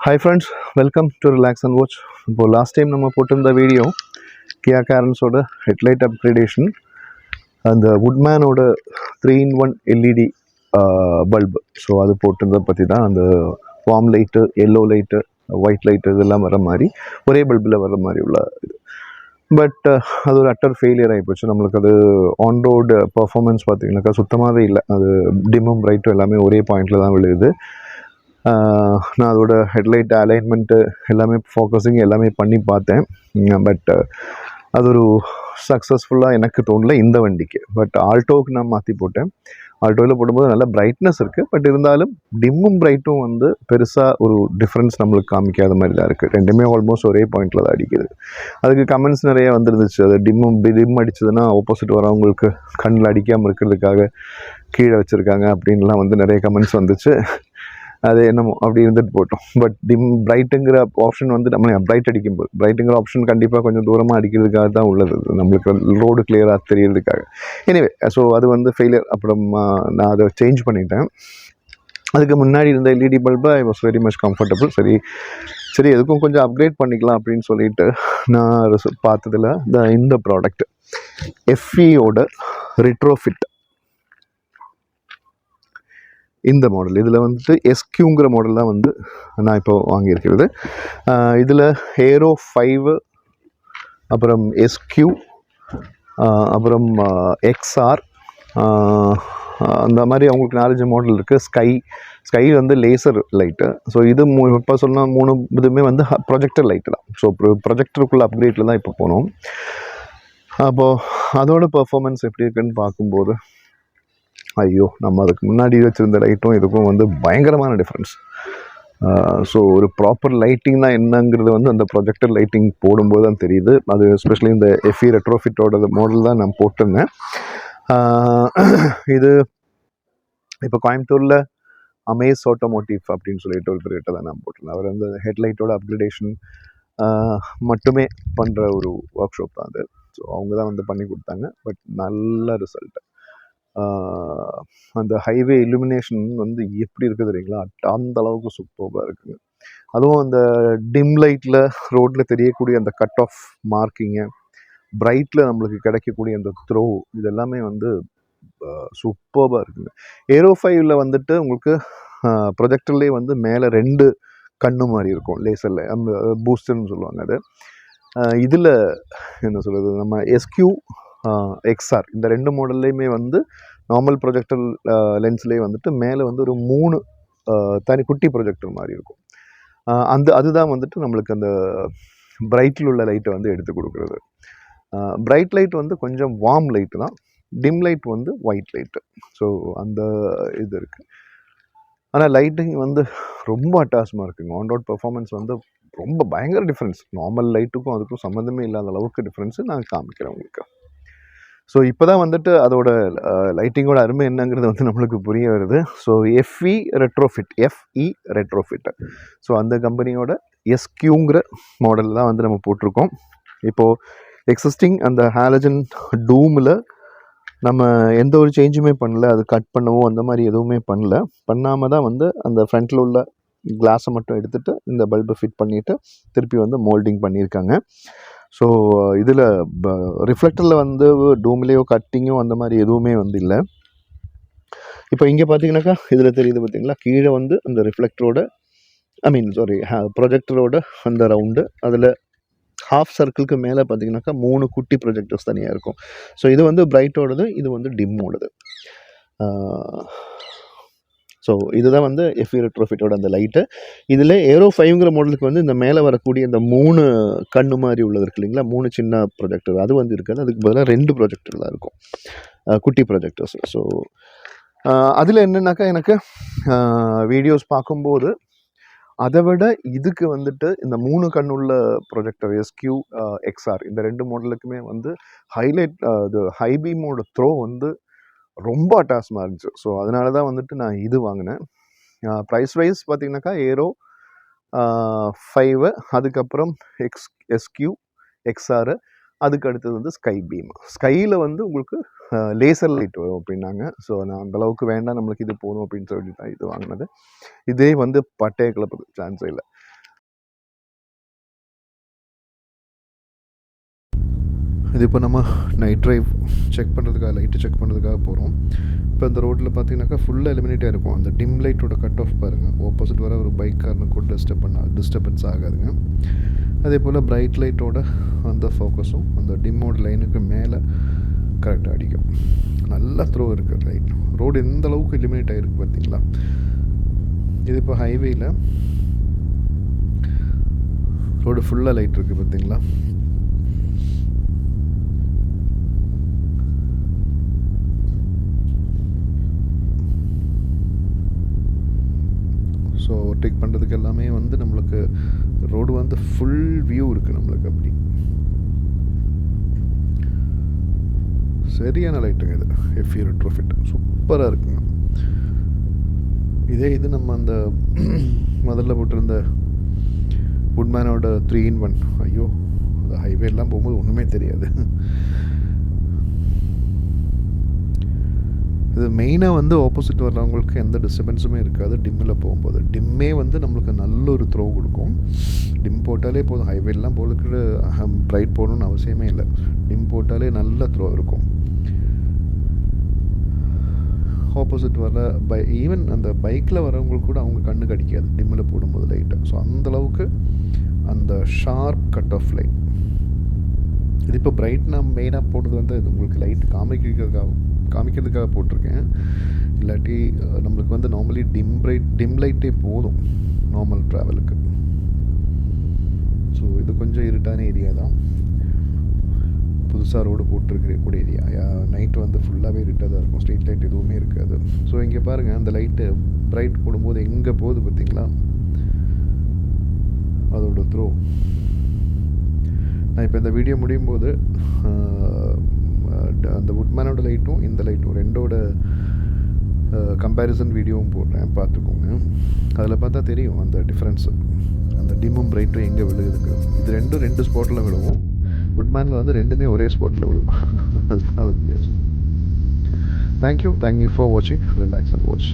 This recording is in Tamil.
Hi friends welcome to relax and watch இப்போ லாஸ்ட் டைம் நம்ம போட்டிருந்த வீடியோ கியா கேரன்ஸோட ஹெட்லைட் அப்கிரேடேஷன் அந்த வுட்மேனோட three in one LED bulb so அது போட்டிருந்ததை பற்றி தான் அந்த warm light yellow light white light இதெல்லாம் வர மாதிரி ஒரே பல்பில் வர மாதிரி உள்ள இது. பட் அது ஒரு அட்டர் ஃபெயிலியர் ஆகிப்போச்சு நம்மளுக்கு அது ஆன் ரோடு பர்ஃபார்மன்ஸ் பார்த்தீங்கன்னாக்கா சுத்தமாகவே இல்லை. அது டிம்மும் ரைட்டும் எல்லாமே ஒரே பாயிண்டில் தான் விழுகுது. நான் அதோட ஹெட்லைட் அலைன்மெண்ட்டு எல்லாமே ஃபோக்கஸிங் எல்லாமே பண்ணி பார்த்தேன். பட் அது ஒரு சக்ஸஸ்ஃபுல்லாக எனக்கு தோணல இந்த வண்டிக்கு. பட் ஆல்டோவுக்கு நான் மாற்றி போட்டேன். ஆல்டோவில் போடும்போது நல்ல பிரைட்னஸ் இருக்குது பட் இருந்தாலும் டிம்மும் பிரைட்டும் வந்து பெருசாக ஒரு டிஃப்ரென்ஸ் நம்மளுக்கு காமிக்காத மாதிரி தான் இருக்குது ரெண்டுமே ஆல்மோஸ்ட் ஒரே பாயிண்டில் தான் அடிக்குது. அதுக்கு கமெண்ட்ஸ் நிறைய வந்துருந்துச்சு. அது டிம்மும் டிம் அடிச்சதுன்னா ஆப்போசிட் வரவங்களுக்கு கண்ணில் அடிக்காமல் இருக்கிறதுக்காக கீழே வச்சுருக்காங்க அப்படின்லாம் வந்து நிறைய கமெண்ட்ஸ் வந்துச்சு. அது என்னமோ அப்படி இருந்துட்டு போட்டோம். பட் டிம் பிரைட்டுங்கிற ஆப்ஷன் வந்து நம்ம பிரைட் அடிக்கும்போது பிரைட்டுங்கிற ஆப்ஷன் கண்டிப்பாக கொஞ்சம் தூரமாக அடிக்கிறதுக்காக தான் உள்ளது. நம்மளுக்கு ரோடு கிளியராக தெரியறதுக்காக. எனிவே ஸோ அது வந்து ஃபெயிலியர் அப்புறம் நான் அதை சேஞ்ச் பண்ணிட்டேன். அதுக்கு முன்னாடி இருந்த எல்இடி பல்பை I was very much comfortable சரி சரி எதுக்கும் கொஞ்சம் அப்கிரேட் பண்ணிக்கலாம் அப்படின்னு சொல்லிட்டு நான் பார்த்ததில் பார்த்ததுல இந்த ப்ராடக்ட் எஃப்இயோட ரிட்ரோஃபிட் இந்த மாடல் இதில் வந்துட்டு எஸ்கியூங்கிற மாடல் தான் வந்து நான் இப்போ வாங்கியிருக்கிறது. இதில் ஹேரோ ஃபைவ் அப்புறம் எஸ்கியூ அப்புறம் எக்ஸ்ஆர் அந்த மாதிரி அவங்களுக்கு நாலஞ்சு மாடல் இருக்குது ஸ்கை ஸ்கை வந்து லேசர் லைட்டு ஸோ இது மூ இப்போ சொன்ன மூணு இதுவுமே வந்து ப்ரொஜெக்டர் லைட்டு தான். ஸோ ப்ரொஜெக்டருக்குள்ள அப்கிரேட்டில் தான் இப்போ போனோம். அப்போது அதோட பர்ஃபாமன்ஸ் எப்படி இருக்குன்னு பார்க்கும்போது ஐயோ நம்ம அதுக்கு முன்னாடி வச்சுருந்த லைட்டும் இதுக்கும் வந்து பயங்கரமான டிஃப்ரென்ஸ் ஸோ ஒரு ப்ராப்பர் லைட்டிங் என்னங்கிறது வந்து அந்த ப்ரொஜெக்டர் லைட்டிங் போடும்போது தான் தெரியுது. அது எஸ்பெஷலி இந்த எஃப்இ ரெட்ரோஃபிட்டோட மாடல் தான் நான் போட்டிருந்தேன். இது இப்போ கோயம்புத்தூரில் அமேஸ் ஆட்டோமோட்டிவ் அப்படின்னு சொல்லிட்டு ஒருத்தர்கிட்ட தான் நான் போட்டிருந்தேன். அவர் வந்து ஹெட்லைட்டோட அப்கிரேடேஷன் மட்டுமே பண்ணுற ஒரு ஒர்க் ஷாப் தான் அது. ஸோ அவங்க தான் வந்து பண்ணி கொடுத்தாங்க. பட் நல்ல ரிசல்ட்டு அந்த ஹைவே இலுமினேஷன் வந்து எப்படி இருக்குது தெரியுங்களா? அந்த அளவுக்கு சூப்பராக இருக்குங்க. அதுவும் அந்த டிம் லைட்டில் ரோட்டில் தெரியக்கூடிய அந்த கட் ஆஃப் மார்க்கிங்கு பிரைட்டில் நம்மளுக்கு கிடைக்கக்கூடிய அந்த த்ரோ இது எல்லாமே வந்து சூப்பராக இருக்குங்க. ஏரோ ஃபைவ்ல வந்துட்டு உங்களுக்கு ப்ரொஜெக்டர்லேயே வந்து மேலே ரெண்டு கண்ணு மாதிரி இருக்கும் லேசரில் பூஸ்டர்னு சொல்லுவாங்க அது. இதில் என்ன சொல்கிறது நம்ம எஸ்கியூ எக்ஸ்ஆர் இந்த ரெண்டு மாடல்லையுமே வந்து நார்மல் ப்ரொஜெக்டர் லென்ஸ்லேயே வந்துட்டு மேலே வந்து ஒரு மூணு தனி குட்டி ப்ரொஜெக்டர் மாதிரி இருக்கும். அந்த அதுதான் வந்துட்டு நம்மளுக்கு அந்த பிரைட்டில் உள்ள லைட்டை வந்து எடுத்து கொடுக்குறது. பிரைட் லைட் வந்து கொஞ்சம் வார்ம் லைட்டு தான். டிம் லைட் வந்து ஒயிட் லைட்டு ஸோ அந்த இது இருக்குது ஆனால் லைட்டிங் வந்து ரொம்ப அட்டாசமாக இருக்குங்க. ஆன் ரோட் பர்ஃபார்மன்ஸ் வந்து ரொம்ப பயங்கர டிஃப்ரென்ஸ் நார்மல் லைட்டுக்கும் அதுக்கும் சம்மந்தமே இல்லாத அளவுக்கு டிஃப்ரென்ஸு நான் காமிக்கிறேன் உங்களுக்கு. ஸோ இப்போ தான் வந்துட்டு அதோட லைட்டிங்கோட அருமை என்னங்கிறது வந்து நம்மளுக்கு புரிய வருது. So FE retrofit FE retrofit so அந்த கம்பெனியோட எஸ்கியூங்கிற மாடல் தான் வந்து நம்ம போட்டிருக்கோம். இப்போது எக்ஸிஸ்டிங் அந்த ஹாலஜன் டூமில் நம்ம எந்த ஒரு சேஞ்சுமே பண்ணல. அது கட் பண்ணவோ அந்த மாதிரி எதுவுமே பண்ணல. பண்ணாமல் தான் வந்து அந்த ஃப்ரண்ட்டில் உள்ள கிளாஸை மட்டும் எடுத்துகிட்டு இந்த பல்பை ஃபிட் பண்ணிவிட்டு திருப்பி வந்து மோல்டிங் பண்ணியிருக்காங்க. ஸோ இதில் ரிஃப்ளெக்டரில் வந்து டூம்லேயோ கட்டிங்கோ அந்த மாதிரி எதுவுமே வந்து இல்லை. இப்போ இங்கே பார்த்தீங்கன்னாக்கா இதில் தெரியுது பார்த்தீங்களா கீழே வந்து அந்த ரிஃப்ளெக்டரோட ஐ மீன் சாரி ப்ரொஜெக்டரோட அந்த ரவுண்டு அதில் ஹாஃப் சர்க்கிளுக்கு மேலே பார்த்தீங்கன்னாக்கா மூணு குட்டி ப்ரொஜெக்டர்ஸ் தனியாக இருக்கும். ஸோ இது வந்து பிரைட்டோடது இது வந்து டிம்மோடது ஸோ இதுதான் வந்து எஃப் ரெட்ரோஃபிட்டோட அந்த லைட்டு இதில் ஏரோ ஃபைவ்ங்கிற மாடலுக்கு வந்து இந்த மேலே வரக்கூடிய இந்த மூணு கண்ணு மாதிரி உள்ளது இருக்கு இல்லைங்களா? மூணு சின்ன ப்ரொஜெக்டர் அது வந்து இருக்காது. அதுக்கு பதிலாக ரெண்டு ப்ரொஜெக்டர் தான் இருக்கும். குட்டி ப்ரொஜெக்டர்ஸ் ஸோ அதில் என்னென்னாக்கா எனக்கு வீடியோஸ் பார்க்கும்போது அதை விட இதுக்கு வந்துட்டு இந்த மூணு கண்ணுள்ள ப்ரொஜெக்டர் எஸ்கியூ எக்ஸ்ஆர் இந்த ரெண்டு மாடலுக்குமே வந்து ஹைலைட் இது ஹைபீமோட த்ரோ வந்து ரொம்ப அட்டாசமாக இருந்துச்சு. ஸோ அதனால தான் வந்துட்டு நான் இது வாங்கினேன். ப்ரைஸ் வைஸ் பார்த்தீங்கன்னாக்கா ஏரோ ஃபைவு அதுக்கப்புறம் எக்ஸ் எஸ்கியூ எக்ஸ்ஆர் அதுக்கு அடுத்தது வந்து ஸ்கை பீம் ஸ்கையில் வந்து உங்களுக்கு லேசர் லைட் வரும் அப்படின்னாங்க. ஸோ நான் அந்தளவுக்கு வேண்டாம் நம்மளுக்கு இது போதும் அப்படின்னு சொல்லிட்டு தான் இது வாங்கினது. இதே வந்து பட்டைய கிளப்புக்கு சான்ஸே இல்லை இது இப்போ நம்ம நைட் ட்ரைவ் செக் பண்ணுறதுக்காக லைட்டு செக் பண்ணுறதுக்காக போகிறோம் இப்போ இந்த ரோட்டில் பார்த்தீங்கன்னாக்கா ஃபுல்லாக எலிமினேட்டாக இருக்கும் அந்த டிம் லைட்டோட கட் ஆஃப் பாருங்கள் ஆப்போசிட் வர ஒரு பைக் காரனுக்கு கூட டிஸ்டர்ப் பண்ண டிஸ்டர்பன்ஸ் ஆகாதுங்க. அதே போல் பிரைட் லைட்டோட அந்த ஃபோக்கஸும் அந்த டிம்மோட லைனுக்கு மேலே கரெக்டாக அடிக்கும். நல்லா த்ரோ இருக்குது ரைட் ரோடு எந்த அளவுக்கு எலிமினேட் ஆகிருக்கு பார்த்தீங்களா? இது இப்போ ஹைவேயில் ரோடு ஃபுல்லாக லைட் இருக்குது பார்த்தீங்களா? ஸோ ஓவர்டேக் பண்ணுறதுக்கு எல்லாமே வந்து நம்மளுக்கு ரோடு வந்து ஃபுல் வியூ இருக்குது நம்மளுக்கு அப்படி. சரியான லைட்டுங்க இது. எஃப்இ ரெட்ரோஃபிட் சூப்பராக இருக்குங்க. இதே இது நம்ம அந்த முதல்ல போட்டிருந்த குட்மேனோட த்ரீ இன் ஒன் ஐயோ அந்த ஹைவேலாம் போகும்போது ஒன்றுமே தெரியாது. இது மெயினாக வந்து ஆப்போசிட் வர்றவங்களுக்கு எந்த டிஸ்டர்பன்ஸுமே இருக்காது. டிம்மில் போகும்போது. டிம்மே வந்து நம்மளுக்கு நல்ல ஒரு த்ரோ கொடுக்கும். டிம் போட்டாலே போதும். ஹைவேலாம் போகிறதுக்கு ப்ரைட் போடணும்னு அவசியமே இல்லை. டிம் போட்டாலே நல்ல த்ரோ இருக்கும். ஆப்போசிட் வர பை ஈவன் அந்த பைக்கில் வரவங்களுக்கு கூட அவங்க கண்ணு கடிக்காது. டிம்மில் போடும்போது லைட்டாக ஸோ அந்தளவுக்கு அந்த ஷார்ப் கட் ஆஃப் லைட் இது இப்போ பிரைட் நான் மெயினாக போடுறது வந்து உங்களுக்கு லைட் காமிக்கிறதுக்காக காமிக்கிறதுக்காக போட்டிருக்கேன். இல்லாட்டி நம்மளுக்கு வந்து நார்மலி டிம் பிரைட் டிம் லைட்டே போதும் நார்மல் ட்ராவலுக்கு ஸோ இது கொஞ்சம் இருட்டான ஏரியா தான். புதுசாக ரோடு போட்டிருக்கக்கூடிய கூட ஏரியா நைட்டு வந்து ஃபுல்லாகவே இருட்டாக தான் இருக்கும். ஸ்ட்ரீட் லைட் எதுவுமே இருக்காது. ஸோ இங்கே பாருங்கள் அந்த லைட்டு பிரைட் போடும்போது எங்கே போகுது பார்த்தீங்களா? அதோட த்ரோ நான் இப்போ இந்த வீடியோ முடியும் போது அந்த உட்மேனோட லைட்டும் இந்த லைட்டும் ரெண்டோட கம்பேரிசன் வீடியோவும் போடுறேன் பார்த்துக்கோங்க. அதில் பார்த்தா தெரியும் அந்த டிஃப்ரென்ஸு அந்த டிம்மும் பிரைட்டும் எங்கே விழுகுதுங்க இது ரெண்டும் ரெண்டு ஸ்பாட்டில் விழுவும். உட்மேனில் வந்து ரெண்டுமே ஒரே ஸ்பாட்டில் விழுவும். அது வித்தியாசம். Thank you thank you for வாட்சிங் ரிலாக்ஸ் அண்ட் வாட்ச்